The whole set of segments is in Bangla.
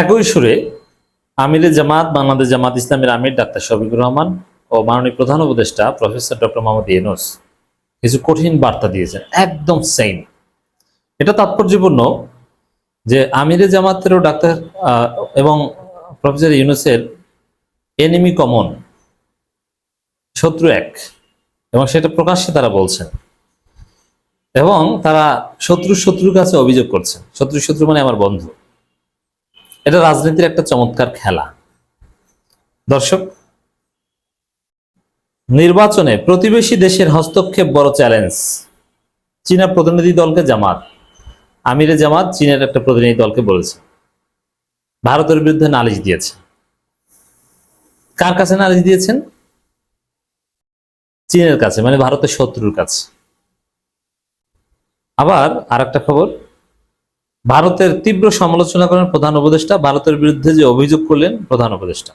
একই সুরে আমিরে জামাত, বাংলাদেশ জামাত ইসলামের আমির ডাক্তার শফিকুর রহমান ও মাননীয় প্রধান উপদেষ্টা প্রফেসর ডক্টর মোহাম্মদ ইউনুস কিছু কঠিন বার্তা দিয়েছেন, একদম সেম এটা তাৎপর্যপূর্ণ যে আমিরে জামাতেরও ডাক্তার এবং প্রফেসর ইউনুসের এনিমি কমন শত্রু এক, এবং সেটা প্রকাশ্যে তারা বলছেন। এবং তারা শত্রু শত্রুর কাছে অভিযোগ করছেন। শত্রু শত্রু মানে আমার বন্ধু। এটা রাজনীতির একটা চমৎকার খেলা। দর্শক, নির্বাচনে প্রতিবেশী দেশের হস্তক্ষেপ বড় চ্যালেঞ্জ। চীনা প্রতিনিধি দলকে জামাত। আমিরে জামাত চীনের একটা প্রতিনিধি দলকে বলেছে। ভারতের বিরুদ্ধে নালিশ দিয়েছে। কার কাছে নালিশ দিয়েছেন? চীনের কাছে মানে ভারতের শত্রুর কাছে। আবার আর একটা খবর ভারতের তীব্র সমালোচনা করেন প্রধান উপদেষ্টা। ভারতের বিরুদ্ধে যে অভিযোগ করলেন প্রধান উপদেষ্টা।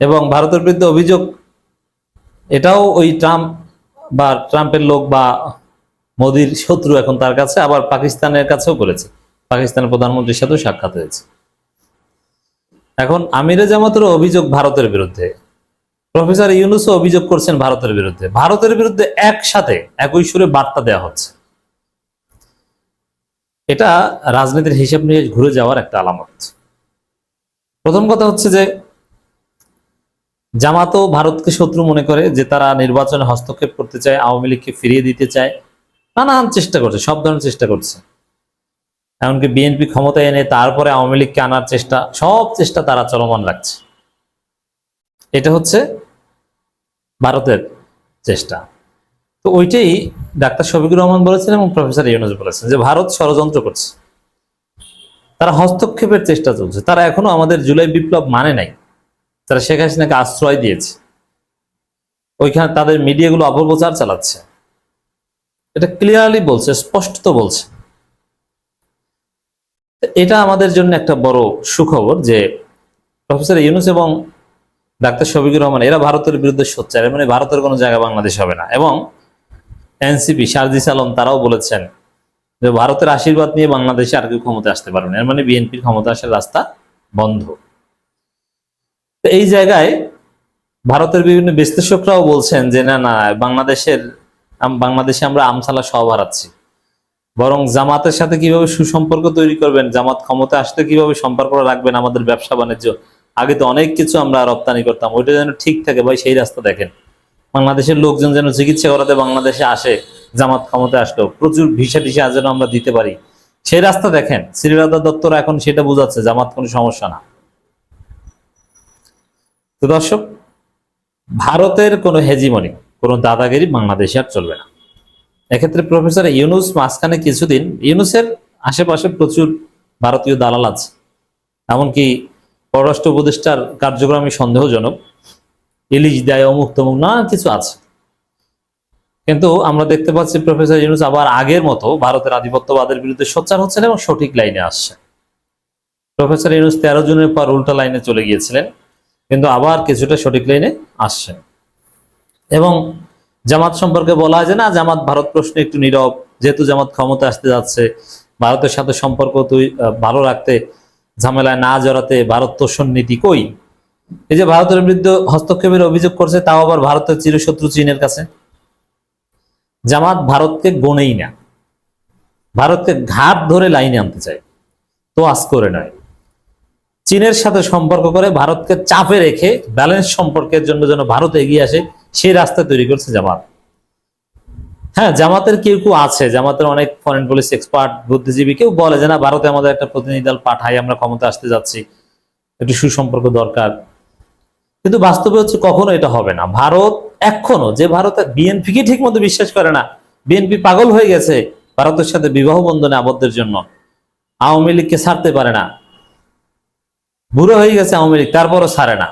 এবং ভারতের বিরুদ্ধে অভিযোগ, এটাও ওই ট্রাম্প বা ট্রাম্পের লোক বা মোদির শত্রু এখন তার কাছে, আবার পাকিস্তানের কাছেও করেছে পাকিস্তানের প্রধানমন্ত্রীর সাথেও সাক্ষাৎ হয়েছে। এখন আমিরে জামাতের অভিযোগ ভারতের বিরুদ্ধে। প্রফেসর ইউনুসও অভিযোগ করছেন ভারতের বিরুদ্ধে। ভারতের বিরুদ্ধে একসাথে, একই সুরে বার্তা দেওয়া হচ্ছে। এটা রাজনীতির হিসাব নিয়ে ঘুরে যাওয়ার একটা আলামত। প্রথম কথা হচ্ছে যে, জামাতও ভারতকে শত্রু মনে করে যে তারা নির্বাচনে হস্তক্ষেপ করতে চায়, আওয়ামী লীগকে ফিরিয়ে দিতে চায়, নানান চেষ্টা করছে, সব ধরনের চেষ্টা করছে। এমনকি বিএনপি ক্ষমতায় এনে তারপরে আওয়ামী লীগকে আনার চেষ্টা, সব চেষ্টা তারা চলমান রাখছে। এটা হচ্ছে ভারতের চেষ্টা। তো ওইটাই ডাক্তার শফিকুর রহমান বলেছেন এবং প্রফেসর ইউনুস বলেছেন যে ভারত ষড়যন্ত্র করছে। তারা হস্তক্ষেপের চেষ্টা চলছে। তারা এখনও আমাদের জুলাই বিপ্লব মানে নাই। তারা শেখ হাসিনাকে আশ্রয় দিয়েছে। ওইখানে তাদের মিডিয়াগুলো অপপ্রচার চালাচ্ছে। এটা ক্লিয়ারলি বলছে, স্পষ্ট তো বলছে এটা আমাদের জন্য একটা বড় সুখবর যে প্রফেসর ইউনুস এবং ডাক্তার শফিকুর রহমান, এরা ভারতের বিরুদ্ধে সোচ্চার। মানে ভারতের কোনো জায়গা বাংলাদেশ হবে না। এবং এনসিপি শারজিস আলম তারাও বলেছেন যে ভারতের আশীর্বাদ নিয়ে বাংলাদেশে আর কেউ ক্ষমতা আসতে পারবে না। মানে বিএনপির ক্ষমতা আসার রাস্তা বন্ধ। তো এই জায়গায় ভারতের বিভিন্ন বিশ্লেষকরাও বলছেন যে, না না, বাংলাদেশের বাংলাদেশে আমরা আমসালা সব হারাচ্ছি। বরং জামাতের সাথে কীভাবে সুসম্পর্ক তৈরি করবেন, জামাত ক্ষমতা আসতে কীভাবে সম্পর্ক রাখবেন আমাদের ব্যবসা বাণিজ্য আগে তো অনেক কিছু আমরা রপ্তানি করতাম, ওইটা যেন ঠিক থাকে। ভাই, সেই রাস্তা দেখেন। বাংলাদেশের লোকজন যেন চিকিৎসা করাতে বাংলাদেশে আসে, জামাত ক্ষমতা আসলো প্রচুর ভিসা টিসা যেন আমরা দিতে পারি। সেই রাস্তা দেখেন শ্রীরাধা দত্তরা এখন সেটা বোঝাচ্ছে, জামাত কোনো সমস্যা না। তো দর্শক, ভারতের কোনো হেজিমনি, কোনো দাদাগিরি বাংলাদেশে আর চলবে না। এক্ষেত্রে প্রফেসর ইউনুস মাঝখানে কিছুদিন, ইউনুসের আশেপাশে প্রচুর ভারতীয় দালাল আছে। এমনকি পররাষ্ট্র উপদেষ্টার কার্যক্রমই সন্দেহজনক। ইলিশ দেয়, অমুক তমুক না কিছু আছে। কিন্তু আমরা দেখতে পাচ্ছি প্রফেসর ইউনুস আবার আগের মতো ভারতের আধিপত্যবাদের বিরুদ্ধে সোচ্চার হচ্ছেন এবং সঠিক লাইনে আসছে। প্রফেসর ইউনুস তেরো জনের পর উল্টা লাইনে চলে গিয়েছিলেন, কিন্তু আবার কিছুটা সঠিক লাইনে আসছেন। এবং জামাত সম্পর্কে বলা হয় যে, না, জামাত ভারত প্রশ্নে একটু নীরব। যেহেতু জামাত ক্ষমতা আসতে যাচ্ছে, ভারতের সাথে সম্পর্ক তুই ভালো রাখতে ঝামেলায় না জড়াতে ভারত তোষণ নীতি কই? এই যে ভারতের বিরুদ্ধে হস্তক্ষেপের অভিযোগ করছে, তাও আবার ভারতের চিরশত্রু চীনের কাছে। জামাত ভারতকে গনেই না। ভারতকে ঘাট ধরে লাইনে আনতে চায়। তো আজ করে নয়। চীনের সাথে সম্পর্ক করে ভারতকে চাপে রেখে ব্যালেন্স সম্পর্কের জন্য যেন ভারত এগিয়ে আসে, সেই রাস্তা তৈরি করছে জামাত। হ্যাঁ জামাতের কেউ কেউ আছে। জামাতের অনেক ফরেন পলিসি এক্সপার্ট বুদ্ধিজীবী, কেউ বলে যে, না, ভারতে আমাদের একটা প্রতিনিধি দল পাঠাই, আমরা ক্ষমতা আসতে যাচ্ছি। একটু সুসম্পর্ক দরকার। কিন্তু বাস্তবে হচ্ছে কখনো এটা হবে না। ভারত এখনও যে ভারত বিএনপিকে ঠিক মতো বিশ্বাস করে না, বিএনপি পাগল হয়ে গেছে ভারতের সাথে বিবাহ বন্ধনে আবদ্ধের জন্য। আওয়ামী লীগকে ছাড়তে পারে না। বুড়ো হয়ে গেছে আওয়ামী লীগ, তারপরও ছাড়ে না।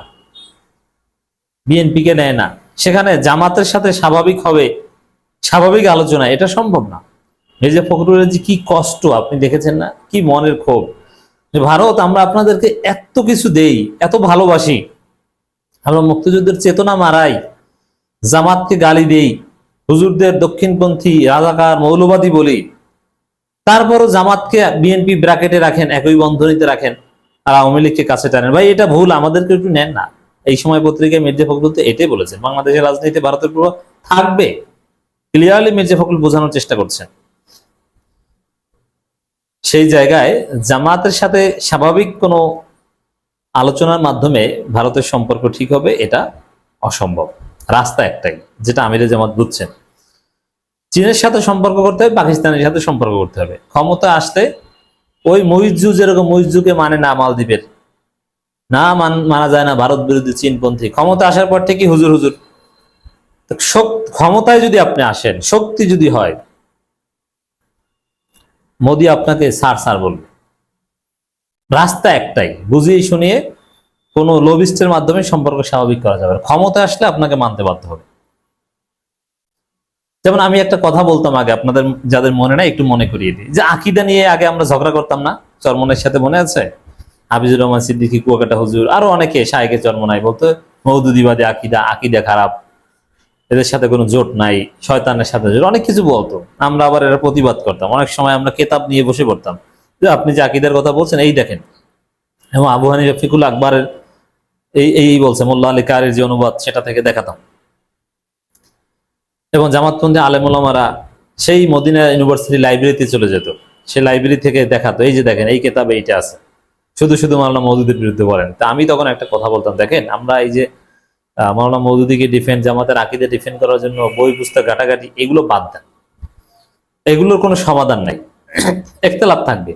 বিএনপিকে নেয় না। সেখানে জামাতের সাথে স্বাভাবিক হবে স্বাভাবিক আলোচনা, এটা সম্ভব না। মির্জা ফখরুলের যে কি কষ্ট, আপনি দেখেছেন না? কি মনের ক্ষোভ। ভারত, আমরা আপনাদেরকে এত কিছু দেই, এত ভালোবাসি। আমরা মুক্তিযুদ্ধের চেতনা মারাই, জামাতকে গালি দেই, হুজুরদের দক্ষিণপন্থী রাজাকার মৌলবাদী বলি। তারপরও জামাতকে বিএনপি ব্র্যাকেটে রাখেন, একই বন্ধনীতে রাখেন, আর আওয়ামী লীগকে কাছে টানেন। ভাই, এটা ভুল, আমাদেরকে একটু নেন না। এই সময় পত্রিকায় মির্জা ফখরুল তো এটাই বলেছেন, বাংলাদেশের রাজনীতিতে ভারতের প্রভাব থাকবে। ক্লিয়ারলি মির্জা ফখরুল বোঝানোর চেষ্টা করছেন। সেই জায়গায় জামাতের সাথে স্বাভাবিক কোনো আলোচনার মাধ্যমে ভারতের সম্পর্ক ঠিক হবে, এটা অসম্ভব। রাস্তা একটাই, যেটা আমিরে জামাত বুঝছেন। চীনের সাথে সম্পর্ক করতে হবে, পাকিস্তানের সাথে সম্পর্ক করতে হবে। ক্ষমতা আসতে ওই মহিজু, যেরকম মহিজুকে মানে না মালদ্বীপের, না মান- যায় না ভারত বিরোধী চীনপন্থী। ক্ষমতা আসার পর থেকে হুজুর হুজুর। ক্ষমতায় যদি আপনি আসেন, শক্তি যদি হয়, মোদি আপনাকে সার সার বলবে। রাস্তা একটাই, বুঝিয়ে শুনিয়ে কোনো লবিস্টের মাধ্যমে সম্পর্ক স্বাভাবিক করা যাবে ক্ষমতা আসলে আপনাকে মানতে বাধ্য হবে। যেমন আমি একটা কথা বলতাম আগে, আপনাদের যাদের মনে নাই একটু মনে করিয়ে দিই। যে আকিদা নিয়ে আগে আমরা ঝগড়া করতাম না, চরমনের সাথে মনে আছে? হাফিজুর রহমান সিদ্দিকী, কুয়াকাটা হুজুর, আরও অনেকে শাহেকে চরমনাই বলতো, মৌদুদিবাদী আকিদা আকিদা খারাপ, এদের সাথে কোনো জোট নাই, শয়তানের সাথে জোট। অনেক কিছু বলতো। আমরা আবার এর প্রতিবাদ করতাম। অনেক সময় আমরা কেতাব নিয়ে বসে পড়তাম। আপনি যে আকিদার কথা বলছেন, এই দেখেন। এবং আবু হানি রফিকুল আকবরের এই এই বলছে, মোল্লা আলী কারের যে অনুবাদ, সেটা থেকে দেখাতাম। এবং জামাতপন্থী আলেমুলামারা সেই মদিনা ইউনিভার্সিটি লাইব্রেরিতে চলে যেত। সেই লাইব্রেরি থেকে দেখাতো, এই যে দেখেন, এই কেতাবে এইটা আছে। শুধু শুধু মাওলানা মৌদুদের বিরুদ্ধে বলেন। তা আমি তখন একটা কথা বলতাম, দেখেন, আমরা এই যে মাওলানা মৌদুদিকে ডিফেন্ড জামাতের আকিদে ডিফেন্ড করার জন্য বই, পুস্তক, ঘাটাঘাটি, এগুলো বাদ দেন। এগুলোর কোনো সমাধান নাই। একতলাপ থাকবে।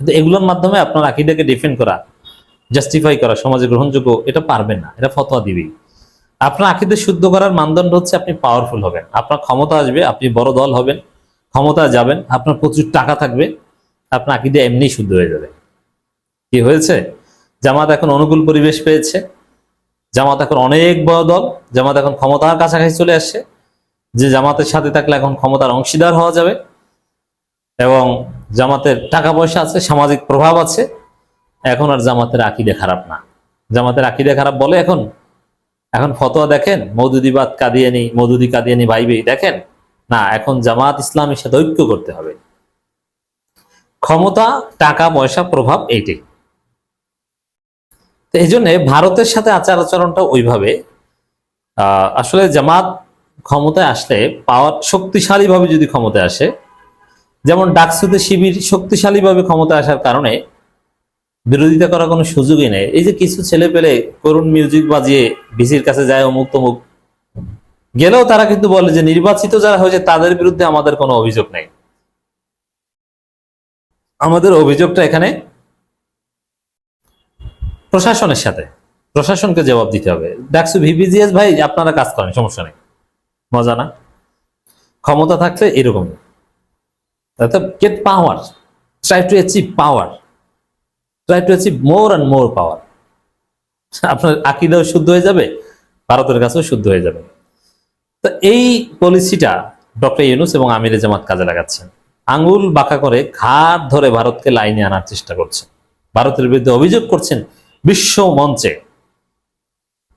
কিন্তু এগুলোর মাধ্যমে আপনার আকিদাকে ডিফেন্ড করা জাস্টিফাই করা, সমাজে গ্রহণযোগ্য, এটা পারবেন না, এটা ফতোয়া দিবেই আপনার আকিদে শুদ্ধ করার মানদণ্ড হচ্ছে আপনি পাওয়ারফুল হবেন। আপনার ক্ষমতা আসবে, আপনি বড় দল হবেন ক্ষমতা যাবেন, আপনার প্রচুর টাকা থাকবে, আপনার আকিদে এমনি শুদ্ধ হয়ে যাবে। কি হয়েছে? জামাত এখন অনুকূল পরিবেশ পেয়েছে। জামাত এখন অনেক বড় দল, জামাত এখন ক্ষমতার কাছাকাছি চলে আসছে। যে জামাতের সাথে থাকলে এখন ক্ষমতার অংশীদার হওয়া যাবে। এবং জামাতের টাকা পয়সা আছে, সামাজিক প্রভাব আছে। এখন আর জামাতের আকিদে খারাপ না। জামাতের আকিদে খারাপ বলে এখন? এখন ফতোয়া দেখেন? মৌদুদিবাদ কাদিয়ানি, মৌদুদি কাদিয়ানি ভাইবেই দেখেন? না, এখন জামাত ইসলামের সাথে ঐক্য করতে হবে। ক্ষমতা, টাকা, পয়সা, প্রভাব এইটাই। তো এই জন্য ভারতের সাথে আচার আচরণটা ওইভাবে আসলে জামাত ক্ষমতায় আসলে পাওয়ার শক্তিশালী ভাবে যদি ক্ষমতায় আসে যেমন ডাকসুতে শিবির শক্তিশালী ভাবে ক্ষমতায় আসার কারণে বিরোধিতা করার কোনো সুযোগই নেই। এই যে কিছু ছেলে পেলে করুণ মিউজিক বাজিয়ে ভিসির কাছে যায় অমুক তমুক, গেলেও তারা কিন্তু বলে যে নির্বাচিত যারা হয়েছে তাদের বিরুদ্ধে আমাদের কোনো অভিযোগ নেই। আমাদের অভিযোগটা এখানে প্রশাসনের সাথে, প্রশাসনকে জবাব দিতে হবে। ডাকসু ভিপিজিএস ভাই, আপনারা কাজ করেন, সমস্যা নেই। মজা না। ক্ষমতা থাকলে এরকম get power try to achieve power try to achieve more and more power আপনার আকিদাও শুদ্ধ হয়ে যাবে, ভারতের কাছেও শুদ্ধ হয়ে যাবে। তো এই পলিসিটা ডক্টর ইউনুস এবং আমিরে জামাত কাজে লাগাচ্ছেন। আঙ্গুল বাঁকা করে ঘাট ধরে ভারতকে লাইনে আনার চেষ্টা করছেন। ভারতের বিরুদ্ধে অভিযোগ করছেন বিশ্ব মঞ্চে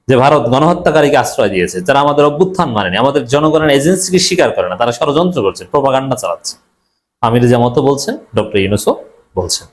যে ভারত গণহত্যাকারীকে আশ্রয় দিয়েছে। যারা আমাদের অভ্যুত্থান মানেনি, আমাদের জনগণের এজেন্সিকে স্বীকার করে না, তারা ষড়যন্ত্র করছে প্রপাগান্ডা চালাচ্ছে। আমির জামাতও বলছেন ডক্টর ইউনুসও বলছেন।